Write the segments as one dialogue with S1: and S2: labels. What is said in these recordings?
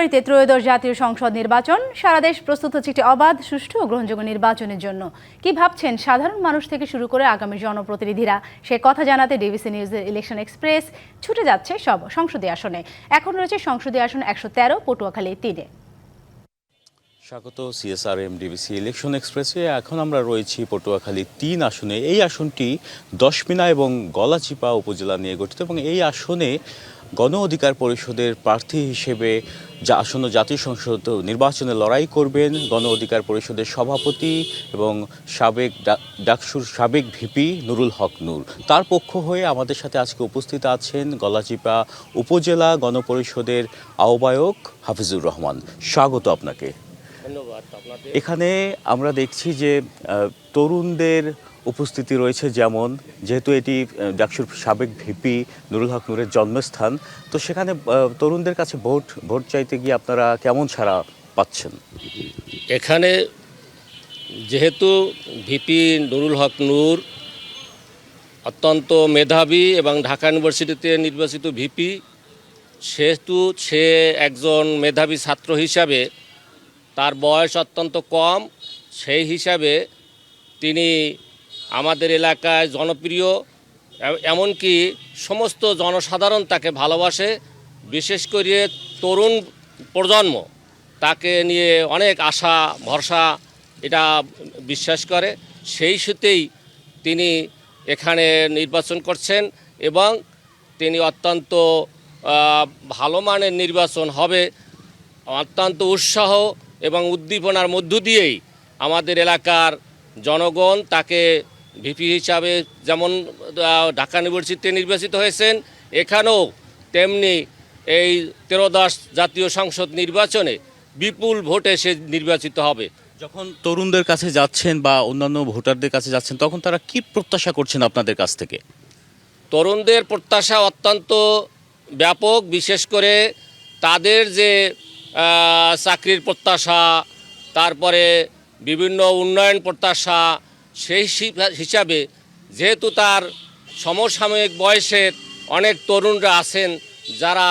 S1: ফেব্রুয়ারিতে ত্রয়োদশ জাতীয় সংসদ নির্বাচন। সারা দেশ প্রস্তুত হচ্ছে একটি অবাধ, সুষ্ঠু ও গ্রহণযোগ্য নির্বাচনের জন্য। কি ভাবছেন সাধারণ মানুষ থেকে শুরু করে আগামী জনপ্রতিনিধিরা? সে কথা জানাতে ডিবিসি নিউজের ইলেকশন এক্সপ্রেস ছুটে যাচ্ছে সব সংসদীয় আসনে। এখন রয়েছে সংসদীয় আসন একশো তেরো, পটুয়াখালী তিনে।
S2: স্বাগত সিএসআরএম ডিবিসি ইলেকশন এক্সপ্রেসে। এখন আমরা রয়েছি পটুয়াখালী তিন আসনে। এই আসনটি দশমিনা এবং গলাচিপা উপজেলা নিয়ে গঠিত এবং এই আসনে গণ অধিকার পরিষদের প্রার্থী হিসেবে যা আসন্ন জাতীয় সংসদ নির্বাচনে লড়াই করবেন গণ অধিকার পরিষদের সভাপতি এবং সাবেক ডাকসুর সাবেক ভিপি নুরুল হক নূর। তার পক্ষ হয়ে আমাদের সাথে আজকে উপস্থিত আছেন গলাচিপা উপজেলা গণপরিষদের আহ্বায়ক হাফিজুর রহমান। স্বাগত আপনাকে।
S3: ধন্যবাদ
S2: এখানে আমরা দেখছি যে তরুণদের উপস্থিতি রয়েছে, যেমন যেহেতু এটি ডাকসুর সাবেক ভিপি নুরুল হক নূরের জন্মস্থান, তো সেখানে তরুণদের কাছে ভোট ভোট চাইতে গিয়ে আপনারা কেমন সাড়া পাচ্ছেন?
S3: এখানে যেহেতু ভিপি নুরুল হক নূর অত্যন্ত মেধাবী এবং ঢাকা ইউনিভার্সিটিতে নির্বাচিত ভিপি, সেহেতু সে একজন মেধাবী ছাত্র হিসাবে তার বয়স অত্যন্ত কম, সেই হিসাবে তিনি আমাদের এলাকায় জনপ্রিয় এমনকি সমস্ত জনসাধারণ তাকে ভালোবাসে, বিশেষ করে তরুণ প্রজন্ম তাকে নিয়ে অনেক আশা, ভরসা, এটা বিশ্বাস করে। সেই সূত্রেই তিনি এখানে নির্বাচন করছেন এবং তিনি অত্যন্ত ভালো মানের নির্বাচন হবে। অত্যন্ত উৎসাহ এবং উদ্দীপনার মধ্য দিয়েই আমাদের এলাকার জনগণ তাকে ভিপি হিসাবে যেমন ঢাকা ইউনিভার্সিটিতে নির্বাচিত হয়েছেন এখানেও তেমনি এই তেরোদশ জাতীয় সংসদ নির্বাচনে বিপুল ভোটে সে নির্বাচিত হবে।
S2: যখন তরুণদের কাছে যাচ্ছেন বা অন্যান্য ভোটারদের কাছে যাচ্ছেন তখন তারা কি প্রত্যাশা করছেন আপনাদের কাছ থেকে?
S3: তরুণদের প্রত্যাশা অত্যন্ত ব্যাপক বিশেষ করে তাদের যে চাকরির প্রত্যাশা তারপরে বিভিন্ন উন্নয়ন প্রত্যাশা সেই হিসাবে যেহেতু তার সমসাময়িক বয়সের অনেক তরুণরা আছেন, যারা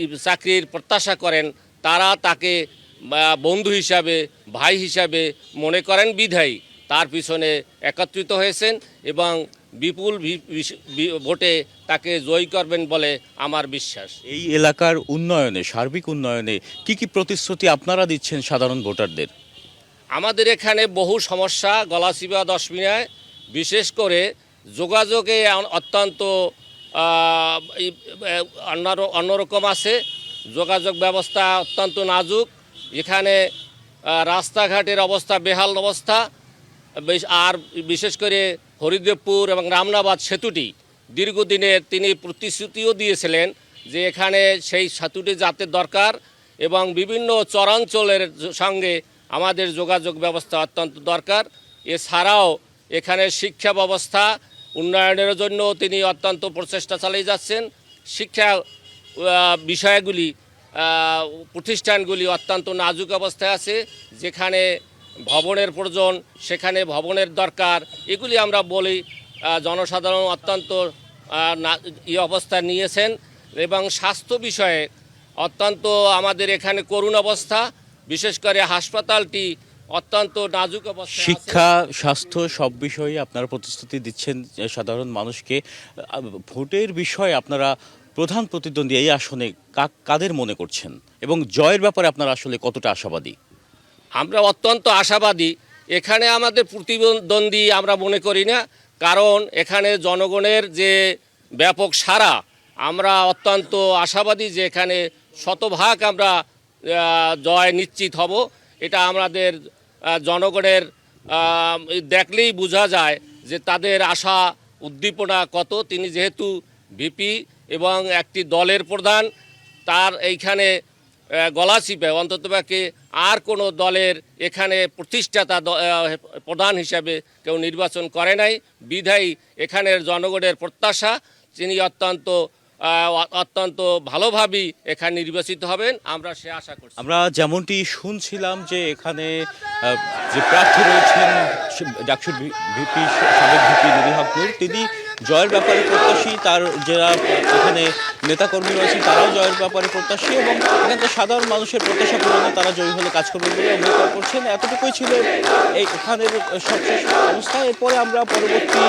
S3: এই চাকরির প্রত্যাশা করেন, তারা তাকে বন্ধু হিসাবে, ভাই হিসাবে মনে করেন বিধায়ী। তার পিছনে একত্রিত হয়েছেন এবং বিপুল ভোটে তাকে জয়ী করবেন বলে আমার বিশ্বাস।
S2: এই এলাকার উন্নয়নে, সার্বিক উন্নয়নে কি কি প্রতিশ্রুতি আপনারা দিচ্ছেন সাধারণ ভোটারদের?
S3: আমাদের এখানে বহু সমস্যা, গলাচিপা, দশমিনায়। বিশেষ করে যোগাযোগে অত্যন্ত অন্যরকম আছে। যোগাযোগ ব্যবস্থা অত্যন্ত নাজুক। এখানে রাস্তাঘাটের অবস্থা বেহাল অবস্থা। আর বিশেষ করে হরিদেবপুর এবং রামনাবাদ সেতুটি দীর্ঘদিনের তিনি প্রতিশ্রুতিও দিয়েছিলেন যে এখানে সেই সেতুটি যাতে দরকার এবং বিভিন্ন চরাঞ্চলের সঙ্গে আমাদের যোগাযোগ ব্যবস্থা অত্যন্ত দরকার। এছাড়াও এখানে শিক্ষা ব্যবস্থা উন্নয়নের জন্য তিনি অত্যন্ত প্রচেষ্টা চালিয়ে যাচ্ছেন। শিক্ষা বিষয়গুলি প্রতিষ্ঠানগুলি অত্যন্ত নাজুক অবস্থায় আছে। যেখানে ভবনের প্রয়োজন, সেখানে ভবনের দরকার, এগুলি আমরা বলি জনসাধারণ অত্যন্ত ই অবস্থা নিয়েছেন। এবং স্বাস্থ্য বিষয়ে অত্যন্ত আমাদের এখানে করুণ অবস্থা। বিশেষ করে হাসপাতালটি অত্যন্ত নাজুক অবস্থা
S2: শিক্ষা স্বাস্থ্য সব বিষয়ে আপনারা প্রতিশ্রুতি দিচ্ছেন সাধারণ মানুষকে। ভোটের বিষয়ে আপনারা প্রধান প্রতিদ্বন্দ্বী এই আসনে কাদের মনে করছেন? এবং জয়ের ব্যাপারে আপনারা আসলে কতটা আশাবাদী?
S3: আমরা অত্যন্ত আশাবাদী। এখানে আমাদের প্রতিদ্বন্দ্বী আমরা মনে করি না কারণ এখানে জনগণের যে ব্যাপক সারা আমরা অত্যন্ত আশাবাদী যে এখানে শতভাগ আমরা জয় নিশ্চিত হব। এটা আমাদের জনগণের দেখলেই বোঝা যায় যে তাদের আশা, উদ্দীপনা কত। তিনি যেহেতু ভিপি এবং একটি দলের প্রধান, তার এইখানে গলা চিপে অন্ততপক্ষে আর কোনো দলের এখানে প্রতিষ্ঠাতা প্রধান হিসাবে কেউ নির্বাচন করে নাই। বিধায়ী এখানের জনগণের প্রত্যাশা, তিনি অত্যন্ত অত্যন্ত ভালোভাবেই এখানে নির্বাচিত হবেন। আমরা সে আশা করছি।
S2: আমরা যেমনটি শুনছিলাম যে এখানে যে প্রার্থী রয়েছেন ভিপি, সাবেক ভিপি তিনি জয়ের ব্যাপারে প্রত্যাশী, তার যারা এখানে নেতাকর্মী রয়েছে তারাও জয়ের ব্যাপারে প্রত্যাশী এবং এখানকার সাধারণ মানুষের প্রত্যাশা পূরণে তারা জয়ী হলে কাজ করবে বলে অঙ্গীকার করছেন এতটুকুই ছিল এই এখানের সবশেষ অবস্থা। এরপরে আমরা পরবর্তী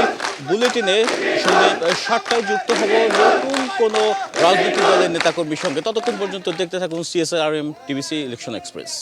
S2: বুলেটিনে সন্ধ্যে সাতটায় যুক্ত হব নতুন কোনো রাজনৈতিক দলের নেতাকর্মীর সঙ্গে। ততক্ষণ পর্যন্ত দেখতে থাকুন CSR M TVC election express